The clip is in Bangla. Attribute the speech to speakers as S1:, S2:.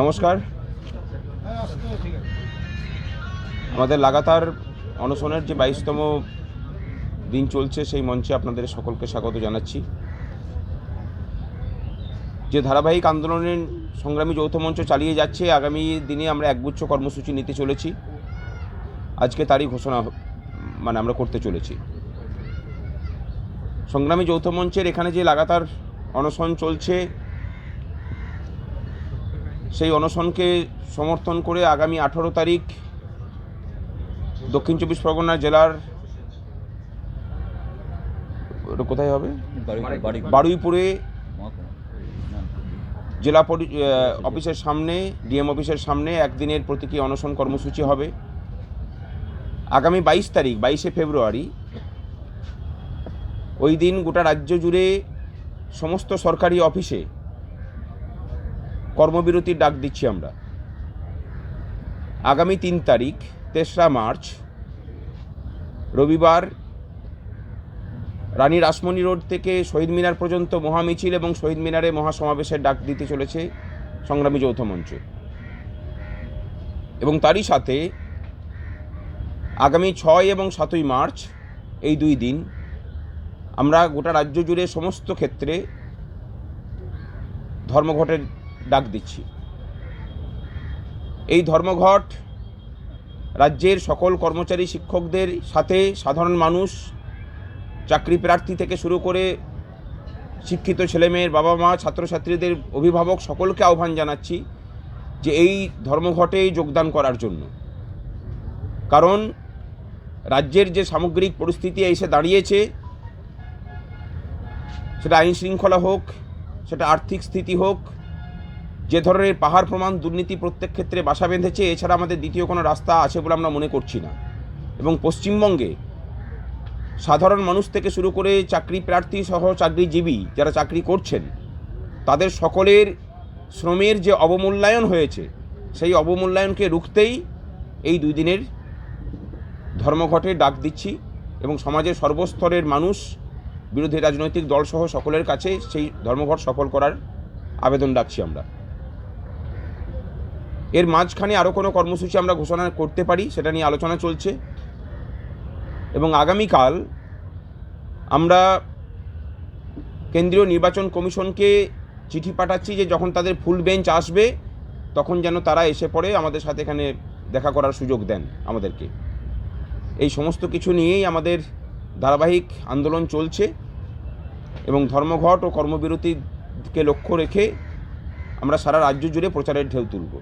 S1: নমস্কার। আমাদের লাগাতার অনশনের যে বাইশতম দিন চলছে, সেই মঞ্চে আপনাদের সকলকে স্বাগত জানাচ্ছি। যে ধারাবাহিক আন্দোলনের সংগ্রামী যৌথ মঞ্চ চালিয়ে যাচ্ছে, আগামী দিনে আমরা একগুচ্ছ কর্মসূচি নিতে চলেছি। আজকে তারই ঘোষণা মানে আমরা করতে চলেছি। সংগ্রামী যৌথ মঞ্চের এখানে যে লাগাতার অনশন চলছে সেই অনশনকে সমর্থন করে আগামী আঠারো তারিখ দক্ষিণ চব্বিশ পরগনা জেলার কোথায় হবে? বারুইপুরে জেলা পরি অফিসের সামনে, ডিএম অফিসের সামনে একদিনের প্রতীকী অনশন কর্মসূচি হবে। আগামী বাইশ তারিখ, বাইশে ফেব্রুয়ারি, ওই দিন গোটা রাজ্য জুড়ে সমস্ত সরকারি অফিসে কর্মবিরতির ডাক দিচ্ছি আমরা। আগামী তিন তারিখ, তেসরা মার্চ, রবিবার, রানী রাসমণি রোড থেকে শহীদ মিনার পর্যন্ত মহামিছিল এবং শহীদ মিনারে মহাসমাবেশের ডাক দিতে চলেছে সংগ্রামী যৌথ মঞ্চ। এবং তারই সাথে আগামী ছয় এবং সাতই মার্চ, এই দুই দিন, আমরা গোটা রাজ্য জুড়ে সমস্ত ক্ষেত্রে ধর্মঘটের ডাক দিচ্ছি। এই ধর্মঘট রাজ্যের সকল কর্মচারী শিক্ষকদের সাথে সাধারণ মানুষ, চাকরি প্রার্থী থেকে শুরু করে শিক্ষিত ছেলেমেয়ের বাবা মা, ছাত্রছাত্রীদের অভিভাবক সকলকে আহ্বান জানাচ্ছি যে এই ধর্মঘটে যোগদান করার জন্য। কারণ রাজ্যের যে সামগ্রিক পরিস্থিতি এসে দাঁড়িয়েছে, সেটা আইন শৃঙ্খলা হোক, সেটা আর্থিক স্থিতি হোক যে ধরনের পাহাড় প্রমাণ দুর্নীতি প্রত্যেক ক্ষেত্রে বাসা বেঁধেছে, এছাড়া আমাদের দ্বিতীয় কোনো রাস্তা আছে বলে আমরা মনে করছি না। এবং পশ্চিমবঙ্গে সাধারণ মানুষ থেকে শুরু করে চাকরি প্রার্থী সহ চাকরিজীবী যারা চাকরি করছেন, তাদের সকলের শ্রমের যে অবমূল্যায়ন হয়েছে, সেই অবমূল্যায়নকে রুখতেই এই দুই দিনের ধর্মঘটে ডাক দিচ্ছি এবং সমাজের সর্বস্তরের মানুষ, বিরোধী রাজনৈতিক দলসহ সকলের কাছে সেই ধর্মঘট সফল করার আবেদন ডাকছি আমরা। এর মাঝখানে আরও কোনো কর্মসূচি আমরা ঘোষণা করতে পারি, সেটা নিয়ে আলোচনা চলছে। এবং আগামীকাল আমরা কেন্দ্রীয় নির্বাচন কমিশনকে চিঠি পাঠাচ্ছি যে যখন তাদের ফুল বেঞ্চ আসবে, তখন যেন তারা এসে পড়ে আমাদের সাথে এখানে দেখা করার সুযোগ দেন আমাদেরকে। এই সমস্ত কিছু নিয়েই আমাদের ধারাবাহিক আন্দোলন চলছে এবং ধর্মঘট ও কর্মবিরতিকে লক্ষ্য রেখে আমরা সারা রাজ্য জুড়ে প্রচারের ঢেউ তুলব।